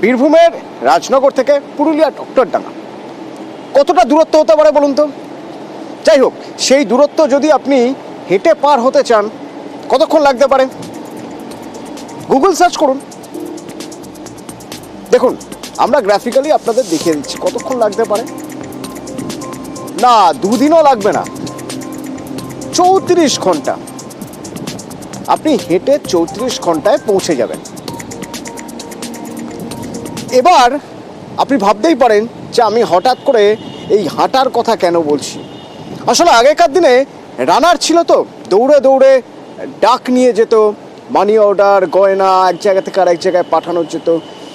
বীরভূমের রাজনগর থেকে পুরুলিয়া ডক্টরডাঙ্গা কতটা দূরত্ব হতে পারে বলুন তো? যাই হোক, সেই দূরত্ব যদি আপনি হেঁটে পার হতে চান, কতক্ষণ লাগতে পারে? গুগল সার্চ করুন। দেখুন, আমরা গ্রাফিক্যালি আপনাদের দেখিয়ে দিচ্ছি, কতক্ষণ লাগতে পারে? না, দুদিনও লাগবে না। চৌত্রিশ ঘণ্টা। আপনি হেঁটে চৌত্রিশ ঘন্টায় পৌঁছে যাবেন। এবার আপনি ভাবতেই পারেন যে আমি হঠাৎ করে এই হাঁটার কথা কেন বলছি। আসলে আগেকার দিনে রানার ছিল তো, দৌড়ে দৌড়ে ডাক নিয়ে যেত মানি অর্ডার গয়না এক জায়গা থেকে আরেক জায়গায় পাঠানো যেত।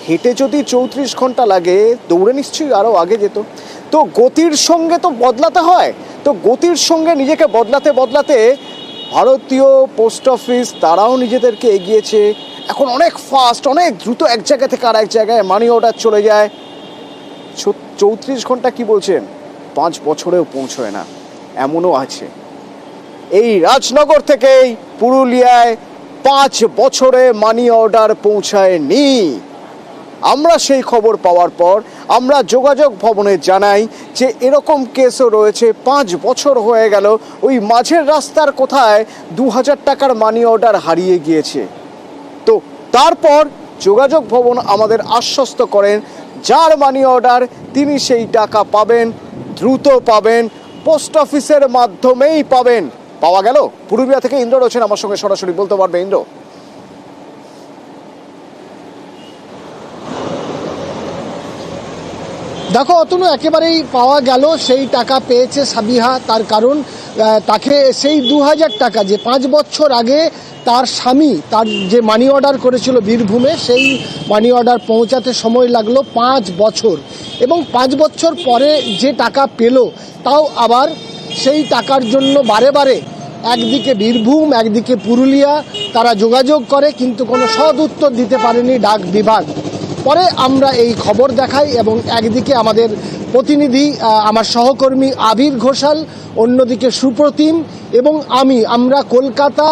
হেঁটে যদি চৌত্রিশ ঘণ্টা লাগে, দৌড়ে নিশ্চয়ই আরও আগে যেত। তো গতির সঙ্গে তো বদলাতে হয়। তো গতির সঙ্গে নিজেকে বদলাতে বদলাতে ভারতীয় পোস্ট অফিস, তারাও নিজেদেরকে এগিয়েছে। এখন অনেক ফাস্ট অনেক দ্রুত এক জায়গা থেকে আর এক জায়গায় মানি অর্ডার চলে যায়। চৌত্রিশ ঘণ্টা কি বলছেন? পাঁচ বছরেও পৌঁছয় না। এমনও আছে। এই রাজনগর থেকেই পুরুলিয়ায় পাঁচ বছরে মানি অর্ডার পৌঁছায়নি। আমরা সেই খবর পাওয়ার পর আমরা যোগাযোগ ভবনে জানাই যে এরকম কেসও রয়েছে। পাঁচ বছর হয়ে গেল, ওই মাঝের রাস্তার কোথায় দু হাজার টাকার মানি অর্ডার হারিয়ে গিয়েছে। তো তারপর যোগাযোগ ভবন আমাদের আশ্বস্ত করেন। যার মানি অর্ডার তিনি সেই টাকা পাবেন, দ্রুত পাবেন পোস্ট অফিসের মাধ্যমেই পাবেন। পাওয়া গেল? পুরুলিয়া থেকে ইন্দ্র রয়েছেন আমার সঙ্গে সরাসরি। বলতে পারবে, ইন্দ্র? দেখো, অতনু, একেবারেই পাওয়া গেল সেই টাকা পেয়েছে সাবিহা, তার কারণ তাকে সেই দু হাজার টাকা যে পাঁচ বছর আগে তার স্বামী, তার যে মানি অর্ডার করেছিল বীরভূমে, সেই মানি অর্ডার পৌঁছাতে সময় লাগল পাঁচ বছর। এবং পাঁচ বছর পরে যে টাকা পেল, তাও আবার সেই টাকার জন্য বারে বারে একদিকে বীরভূম, একদিকে পুরুলিয়া, তারা যোগাযোগ করে, কিন্তু কোনো সদ উত্তর দিতে পারেনি ডাক বিভাগ। পরে আমরা এই খবর দেখাই এবং একদিকে আমাদের প্রতিনিধি আমার সহকর্মী আবির ঘোষাল, অন্যদিকে সুপ্রতিম এবং আমি, আমরা কলকাতা,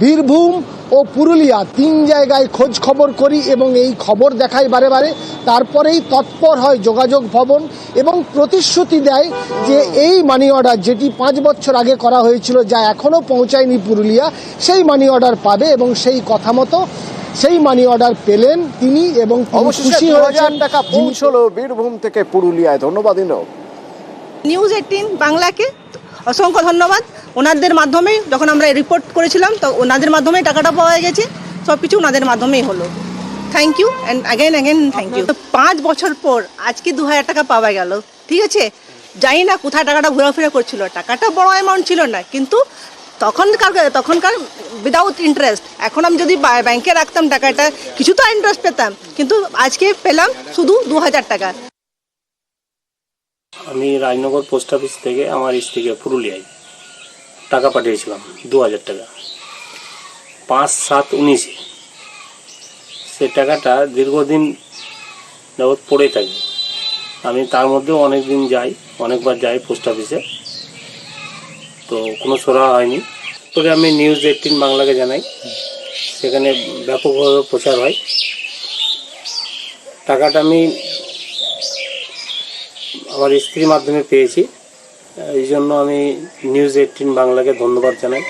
বীরভূম ও পুরুলিয়া তিন জায়গায় খোঁজ খবর করি এবং এই খবর দেখাই বারে বারে। তারপরেই তৎপর হয় যোগাযোগ ভবন এবং প্রতিশ্রুতি দেয় যে এই মানি অর্ডার যেটি পাঁচ বছর আগে করা হয়েছিল, যা এখনও পৌঁছায়নি পুরুলিয়া, সেই মানি অর্ডার পাবে এবং সেই কথা মতো সেই মানি অর্ডার পেলেন তিনি এবং অবশেষে খুশি দু হাজার টাকা পৌঁছলো বীরভূম থেকে পুরুলিয়ায়। ধন্যবাদ নিউজ এইটিন বাংলাকে অসংখ্য ধন্যবাদ। ওনাদের মাধ্যমেই যখন আমরা রিপোর্ট করেছিলাম তো ওনাদের মাধ্যমেই টাকাটা পাওয়া গেছে। সব কিছু ওনাদের মাধ্যমেই হলো। Thank you and again again thank you পাঁচ বছর পর আজকে দু হাজার টাকা পাওয়া গেল। ঠিক আছে? জানি না কোথায় টাকাটা ঘোরাফেরা করছিল। টাকাটা বড় অ্যামাউন্ট ছিল না কিন্তু তখনকার তখনকার উইদাউট ইন্টারেস্ট এখন আমি যদি ব্যাংকে রাখতাম টাকাটা, কিছু তো ইন্টারেস্ট পেতাম, কিন্তু আজকে পেলাম শুধু দু হাজার টাকা। আমি রাজনগর পোস্ট অফিস থেকে আমার স্ত্রীকে পুরুলিয়ায় টাকা পাঠিয়েছিলাম দু হাজার টাকা। পাঁচ সাত উনিশে। সে টাকাটা দীর্ঘদিন যাবৎ পড়ে থাকে। আমি তার মধ্যেও অনেক দিন যাই, অনেকবার যাই পোস্ট অফিসে তো কোনো সরা হয়নি। তবে আমি নিউজ এইটিন বাংলাকে জানাই। সেখানে ব্যাপকভাবে প্রচার হয়। টাকাটা আমি আমার স্ত্রীর মাধ্যমে পেয়েছি। এই জন্য আমি নিউজ এইটিন বাংলাকে ধন্যবাদ জানাই।